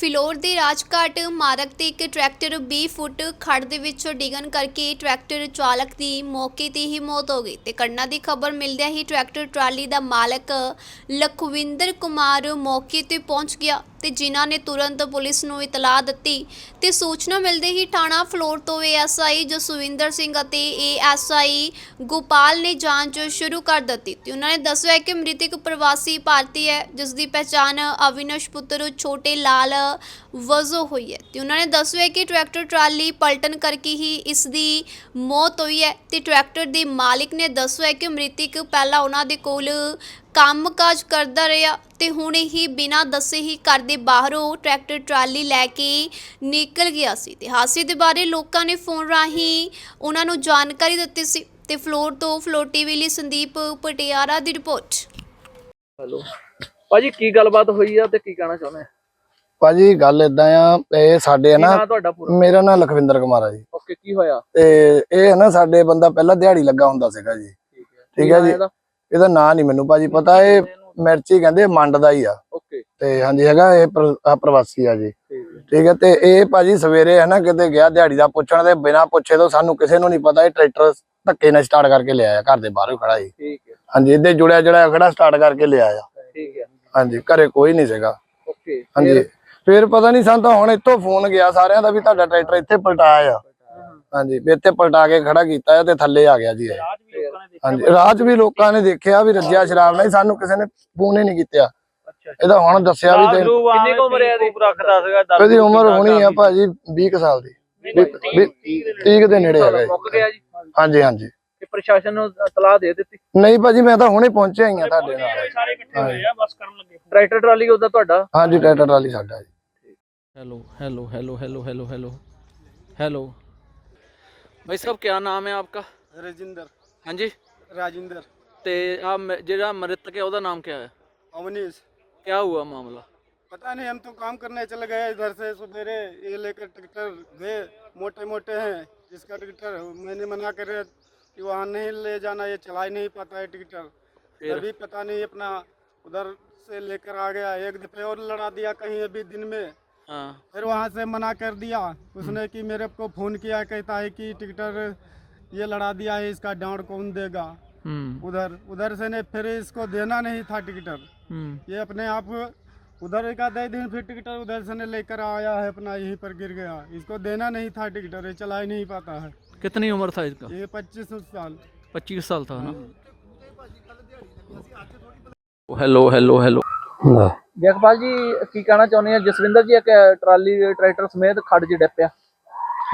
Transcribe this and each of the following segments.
ਫਿਲੌਰ ਦੇ ਰਾਜਘਾਟ ਮਾਰਗ ਤੇ ਇੱਕ ਟਰੈਕਟਰ 20 ਫੁੱਟ ਖੱਡ ਦੇ ਵਿੱਚੋਂ ਡਿੱਗਣ ਕਰਕੇ ਟਰੈਕਟਰ ਚਾਲਕ ਦੀ ਮੌਕੇ ਤੇ ਹੀ ਮੌਤ ਹੋ ਗਈ ਤੇ ਘਟਨਾ ਦੀ ਖਬਰ ਮਿਲਦਿਆਂ ਹੀ ਟਰੈਕਟਰ ਟਰਾਲੀ ਦਾ ਮਾਲਕ ਲਖਵਿੰਦਰ ਕੁਮਾਰ ਮੌਕੇ ਤੇ ਪਹੁੰਚ ਗਿਆ। ਤੇ ਜਿਨ੍ਹਾਂ ਨੇ ਤੁਰੰਤ ਪੁਲਿਸ ਨੂੰ ਇਤਲਾਹ ਦਿੱਤੀ ਤੇ ਸੂਚਨਾ ਮਿਲਦੇ ਹੀ ਥਾਣਾ ਫਲੋਰ ਤੋਂ ਏਐਸਆਈ ਜਸਵਿੰਦਰ ਸਿੰਘ ਅਤੇ ਏਐਸਆਈ ਗੋਪਾਲ ਨੇ ਜਾਂਚ ਸ਼ੁਰੂ ਕਰ ਦਿੱਤੀ ਤੇ ਉਹਨਾਂ ਨੇ ਦੱਸਿਆ ਕਿ ਮ੍ਰਿਤਕ ਪ੍ਰਵਾਸੀ ਭਾਰਤੀ ਹੈ ਜਿਸ ਦੀ ਪਛਾਣ ਅਵਿਨਸ਼ ਪੁੱਤਰ ਛੋਟੇ ਲਾਲ ਵਜੋਂ ਹੋਈ ਹੈ ਤੇ ਉਹਨਾਂ ਨੇ ਦੱਸਿਆ ਕਿ ਟਰੈਕਟਰ ਟਰਾਲੀ ਪਲਟਣ ਕਰਕੇ ਹੀ ਇਸ ਦੀ ਮੌਤ ਹੋਈ ਹੈ ਤੇ ਟਰੈਕਟਰ ਦੇ ਮਾਲਕ ਨੇ ਦੱਸਿਆ ਕਿ ਮ੍ਰਿਤਕ ਪਹਿਲਾਂ ਉਹਨਾਂ ਦੇ ਕੋਲ ਕੰਮਕਾਜ ਕਰਦਾ ਰਿਹਾ ਤੇ ਹੁਣ ਹੀ ਬਿਨਾਂ ਦੱਸੇ ਹੀ ਘਰ ਦੇ ਬਾਹਰੋਂ ਟਰੈਕਟਰ ਟਰਾਲੀ ਲੈ ਕੇ ਨਿਕਲ ਗਿਆ ਸੀ ਤੇ ਹਾਦਸੇ ਦੇ ਬਾਰੇ ਲੋਕਾਂ ਨੇ ਫੋਨ ਰਾਹੀਂ ਉਹਨਾਂ ਨੂੰ ਜਾਣਕਾਰੀ ਦਿੱਤੀ ਸੀ ਤੇ ਫਲੋਰ ਤੋਂ ਫਲੋਰ ਟੀਵੀ ਲਈ ਸੰਦੀਪ ਪਟਿਆਰਾ ਦੀ ਰਿਪੋਰਟ। ਹੈਲੋ। ਭਾਜੀ ਕੀ ਗੱਲਬਾਤ ਹੋਈ ਆ ਤੇ ਕੀ ਕਹਿਣਾ ਚਾਹੁੰਦੇ ਆ? ਭਾਜੀ ਗੱਲ ਇਦਾਂ ਆ ਇਹ ਸਾਡੇ ਕੀ ਨਾ ਨਾਂ ਤੁਹਾਡਾ ਪੂਰਾ? ਮੇਰਾ ਨਾਮ ਲਖਵਿੰਦਰ ਕੁਮਾਰ ਆ ਜੀ। ਓਕੇ ਕੀ ਹੋਇਆ? ਤੇ ਇਹ ਹੈ ਨਾ ਸਾਡੇ ਬੰਦਾ ਪਹਿਲਾਂ ਦਿਹਾੜੀ ਲੱਗਾ ਹੁੰਦਾ ਸੀਗਾ ਜੀ। ਠੀਕ ਹੈ। ਠੀਕ ਹੈ ਜੀ। ਇਹਦਾ? ਨਾਂ ਨਹੀਂ ਮੈਨੂੰ ਭਾਜੀ ਪਤਾ ਇਹ ਮਿਰਚੀ ਕਹਿੰਦੇ ਮੰਡ ਦਾ ਹੀ ਆ। ਓਕੇ। ਤੇ ਹਾਂਜੀ ਹੈਗਾ ਇਹ ਪ੍ਰਵਾਸੀ ਆ ਜੀ। ਠੀਕ ਹੈ। ਤੇ ਇਹ ਭਾਜੀ ਸਵੇਰੇ ਹੈ ਨਾ ਕਿਤੇ ਗਿਆ ਦਿਹਾੜੀ ਦਾ ਪੁੱਛਣ ਦੇ ਬਿਨਾ ਪੁੱਛੇ ਤੋਂ ਸਾਨੂੰ ਕਿਸੇ ਨੂੰ ਨਹੀਂ ਪਤਾ ਇਹ ਟਰੈਕਟਰ ਧੱਕੇ ਨਾਲ ਸਟਾਰਟ ਕਰਕੇ ਲਿਆਇਆ ਘਰ ਦੇ ਬਾਹਰੋਂ ਖੜਾ ਜੀ ਠੀਕ ਹੈ। ਹਾਂਜੀ ਇਹਦੇ ਜੁੜਿਆ ਜੁੜਿਆ ਖੜਾ ਸਟਾਰਟ ਕਰਕੇ ਲਿਆਇਆ। ਠੀਕ ਹੈ। ਹਾਂਜੀ ਘਰੇ ਕੋਈ ਨਹੀਂ ਸੀਗਾ। ਓਕੇ ਹਾਂਜੀ। ਫਿਰ? ਪਤਾ ਨਹੀਂ ਸਾਨੂੰ ਤਾਂ ਹੁਣ ਇੱਥੋਂ ਫੋਨ ਗਿਆ ਸਾਰਿਆਂ ਦਾ ਵੀ ਤੁਹਾਡਾ ਟਰੈਕਟਰ ਇੱਥੇ ਪਲਟਾਇਆ ਆ। ਹਾਂਜੀ ਵੀ ਇੱਥੇ ਪਲਟਾ ਕੇ ਖੜਾ ਕੀਤਾ ਤੇ ਥੱਲੇ ਆ ਗਿਆ ਜੀ ਇਹ। ਹਾਂਜੀ ਰਾਤ ਵੀ ਲੋਕਾਂ ਨੇ ਦੇਖਿਆ ਵੀ ਰੱਜਿਆ ਸ਼ਰਾਬ ਨਾਲ ਸਾਨੂੰ ਕਿਸੇ ਨੇ ਫੋਨ ਹੀ ਨਹੀਂ ਕੀਤਾ ਅੱਛਾ ਇਹਦਾ ਹੁਣ ਦੱਸਿਆ ਵੀ ਤੇ ਕਿੰਨੀ ਕੁ ਉਮਰ ਹੈ ਇਹਦੀ ਰੱਖਦਾ ਸੀਗਾ ਇਹਦੀ ਉਮਰ ਹੋਣੀ ਆ ਭਾਜੀ 20 ਕੁ ਸਾਲ ਦੀ 30 ਦੇ ਨੇੜੇ ਹੈਗਾ ਜੀ ਮੁੱਕ ਗਿਆ ਜੀ ਹਾਂਜੀ ਹਾਂਜੀ ਤੇ ਪ੍ਰਸ਼ਾਸਨ ਨੂੰ ਇਤਲਾਹ ਦੇ ਦਿੱਤੀ ਨਹੀਂ ਭਾਜੀ ਮੈਂ ਤਾਂ ਹੁਣੇ ਪਹੁੰਚਿਆ ਹੀ ਆ ਤੁਹਾਡੇ ਨਾਲ ਸਾਰੇ ਇਕੱਠੇ ਹੋਏ ਆ ਬਸ ਕਰਨ ਲੱਗੇ ਟਰੈਕਟਰ ਟਰਾਲੀ ਉਹਦਾ ਤੁਹਾਡਾ ਹਾਂਜੀ ਟਰੈਕਟਰ ਟਰਾਲੀ ਸਾਡਾ ਜੀ hello hello hello hello hello hello hello भाई साहब क्या नाम है आपका राजिंदर हाँ जी राजिंदर ਤੇ ਆ ਜਿਹੜਾ ਮ੍ਰਿਤਕ ਹੈ ਉਹਦਾ ਨਾਮ ਕੀ ਹੈ अवनीश ਕੀ हुआ मामला पता नहीं हम तो काम करने चले गए इधर से सवेरे ये लेकर ट्रैक्टर गए मोटे मोटे हैं जिसका ट्रैक्टर मैंने मना कर कि वहाँ नहीं ले जाना ये चला ही नहीं पाता है ट्रैक्टर फिर? अभी पता नहीं अपना उधर से लेकर आ गया एक दफे और लड़ा दिया कहीं अभी दिन में हाँ फिर वहाँ से मना कर दिया उसने कि मेरे को फ़ोन किया कहता है कि टिकटर ये लड़ा दिया है इसका डाउन कौन देगा हम्म उधर उधर से ने फिर इसको देना नहीं था टिकटर हम्म ये अपने आप उधर एक आधे दिन फिर टिकटर उधर से ने लेकर आया है अपना यहीं पर गिर गया इसको देना नहीं था टिकटर ये चला ही नहीं पाता है कितनी उम्र था इसका ये पच्चीस साल पच्चीस साल था ना हेलो हेलो हेलो ਜਗਪਾਲ ਜੀ ਕੀ ਕਹਿਣਾ ਚਾਹੁੰਦੇ ਆ ਜਸਵਿੰਦਰ ਜੀ ਇੱਕ ਟਰਾਲੀ ਟਰੈਕਟਰ ਸਮੇਤ ਖੜ ਜੀ ਡੱਪਿਆ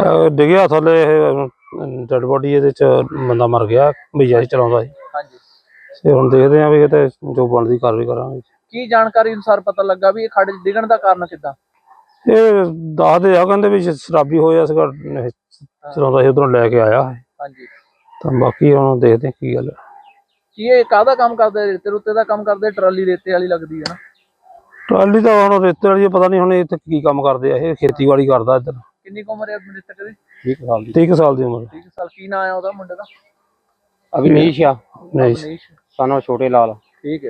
ਅਹ ਡਿੱਗਿਆ ਥੱਲੇ ਡੈਡ ਬੋਡੀ ਇਹਦੇ ਚ ਬੰਦਾ ਮਰ ਗਿਆ ਭਈਆ ਸੀ ਚਲਾਉਂਦਾ ਸੀ। ਹਾਂਜੀ। ਤੇ ਹੁਣ ਦੇਖਦੇ ਆ ਵੀ ਕਿਤੇ ਜੋ ਬਣਦੀ ਕਾਰਵਾਈ ਕਰਾਂਗੇ। ਕੀ ਜਾਣਕਾਰੀ ਅਨੁਸਾਰ ਪਤਾ ਲੱਗਾ ਵੀ ਇਹ ਖੜ ਡਿੱਗਣ ਦਾ ਕਾਰਨ ਕਿੱਦਾਂ? ਇਹ ਦੱਸਦੇ ਆ ਕਹਿੰਦੇ ਵੀ ਸ਼ਰਾਬੀ ਹੋਇਆ ਸੀਗਾ ਇਹ ਚਲਾਉਂਦਾ ਸੀ ਉਧਰੋਂ ਲੈ ਕੇ ਆਇਆ ਹੈ। ਹਾਂਜੀ। ਤਾਂ ਬਾਕੀ ਹੁਣ ਦੇਖਦੇ ਆ ਕੀ ਗੱਲ ਹੈ। ਕੀ ਇਹ ਕਾਹਦਾ ਕੰਮ ਕਰਦੇ? ਰੇਤੇ ਰੁੱਤੇ ਦਾ ਕੰਮ ਕਰਦੇ? ਟਰਾਲੀ ਰੇਤੇ ਵਾਲੀ ਲੱਗਦੀ ਹੈ ਨਾ। ਟਰਾਲੀ ਤਾਂ ਹੁਣ ਰੇਤੇ ਵਾਲੀ ਪਤਾ ਨਹੀਂ ਹੁਣ ਇੱਥੇ ਕੀ ਕੰਮ ਕਰਦੇ ਆ ਇਹ ਖੇਤੀਬਾੜੀ ਕਰਦਾ ਇੱਧਰ। ਕਿੰਨੀ ਕੁ ਉਮਰ ਹੈ ਮ੍ਰਿਤਕ ਦੀ? 30 ਸਾਲ ਦੀ। 30 ਸਾਲ ਦੀ ਉਮਰ। 30 ਸਾਲ ਕੀ ਨਾਂ ਆ ਉਹਦਾ ਮੁੰਡੇ ਦਾ? ਅਵਨੀਸ਼ ਆ। ਨਹੀਂ ਮਨੀਸ਼ ਸਾਨੂੰ ਛੋਟੇ ਲਾਲ। ਠੀਕ ਹੈ।